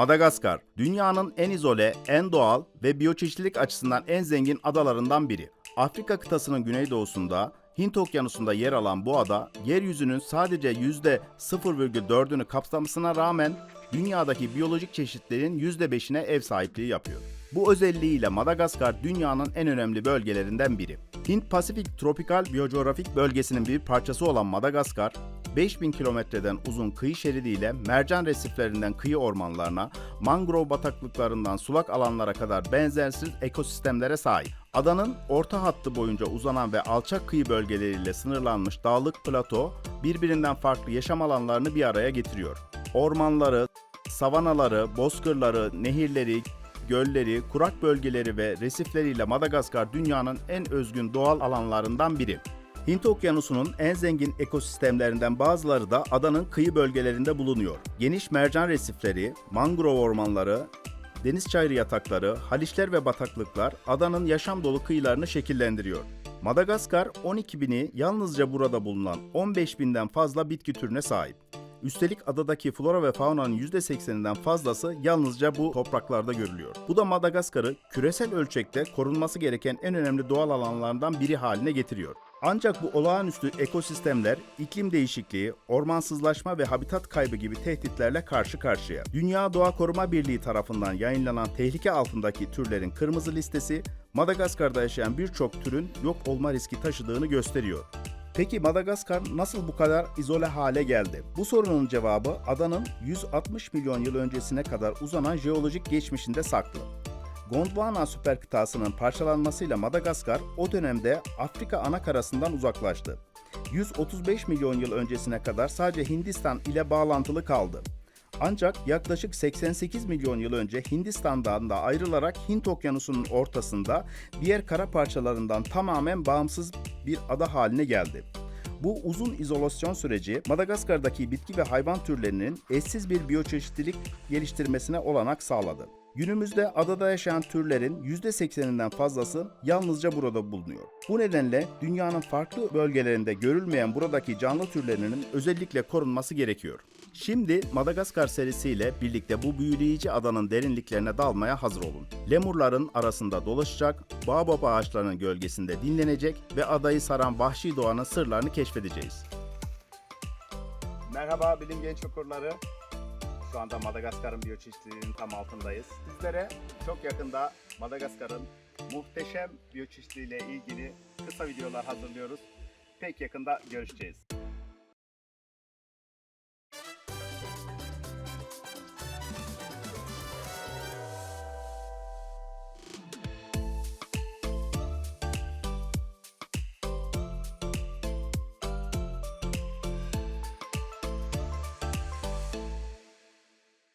Madagaskar, dünyanın en izole, en doğal ve biyoçeşitlilik açısından en zengin adalarından biri. Afrika kıtasının güneydoğusunda, Hint Okyanusu'nda yer alan bu ada, yeryüzünün sadece %0,4'ünü kapsamasına rağmen dünyadaki biyolojik çeşitlerin %5'ine ev sahipliği yapıyor. Bu özelliğiyle Madagaskar dünyanın en önemli bölgelerinden biri. Hint-Pasifik tropikal biyocoğrafik bölgesinin bir parçası olan Madagaskar, 5000 kilometreden uzun kıyı şeridiyle mercan resiflerinden kıyı ormanlarına, mangrove bataklıklarından sulak alanlara kadar benzersiz ekosistemlere sahip. Adanın orta hattı boyunca uzanan ve alçak kıyı bölgeleriyle sınırlanmış dağlık plato birbirinden farklı yaşam alanlarını bir araya getiriyor. Ormanları, savanaları, bozkırları, nehirleri, gölleri, kurak bölgeleri ve resifleriyle Madagaskar dünyanın en özgün doğal alanlarından biri. Hint Okyanusu'nun en zengin ekosistemlerinden bazıları da adanın kıyı bölgelerinde bulunuyor. Geniş mercan resifleri, mangrove ormanları, deniz çayırı yatakları, haliçler ve bataklıklar adanın yaşam dolu kıyılarını şekillendiriyor. Madagaskar 12 bini yalnızca burada bulunan 15 binden fazla bitki türüne sahip. Üstelik adadaki flora ve faunanın %80'inden fazlası yalnızca bu topraklarda görülüyor. Bu da Madagaskar'ı küresel ölçekte korunması gereken en önemli doğal alanlardan biri haline getiriyor. Ancak bu olağanüstü ekosistemler iklim değişikliği, ormansızlaşma ve habitat kaybı gibi tehditlerle karşı karşıya. Dünya Doğa Koruma Birliği tarafından yayınlanan tehlike altındaki türlerin kırmızı listesi Madagaskar'da yaşayan birçok türün yok olma riski taşıdığını gösteriyor. Peki Madagaskar nasıl bu kadar izole hale geldi? Bu sorunun cevabı adanın 160 milyon yıl öncesine kadar uzanan jeolojik geçmişinde saklı. Gondwana süper kıtasının parçalanmasıyla Madagaskar o dönemde Afrika ana karasından uzaklaştı. 135 milyon yıl öncesine kadar sadece Hindistan ile bağlantılı kaldı. Ancak yaklaşık 88 milyon yıl önce Hindistan'dan da ayrılarak Hint Okyanusu'nun ortasında diğer kara parçalarından tamamen bağımsız bir ada haline geldi. Bu uzun izolasyon süreci Madagaskar'daki bitki ve hayvan türlerinin eşsiz bir biyoçeşitlilik geliştirmesine olanak sağladı. Günümüzde adada yaşayan türlerin %80'inden fazlası yalnızca burada bulunuyor. Bu nedenle dünyanın farklı bölgelerinde görülmeyen buradaki canlı türlerinin özellikle korunması gerekiyor. Şimdi Madagaskar serisiyle birlikte bu büyüleyici adanın derinliklerine dalmaya hazır olun. Lemurların arasında dolaşacak, baobab ağaçlarının gölgesinde dinlenecek ve adayı saran vahşi doğanın sırlarını keşfedeceğiz. Merhaba bilim genç okurları. Şu anda Madagaskar'ın biyoçeşitliliğinin tam altındayız. Sizlere çok yakında Madagaskar'ın muhteşem biyoçeşitliliğiyle ilgili kısa videolar hazırlıyoruz. Pek yakında görüşeceğiz.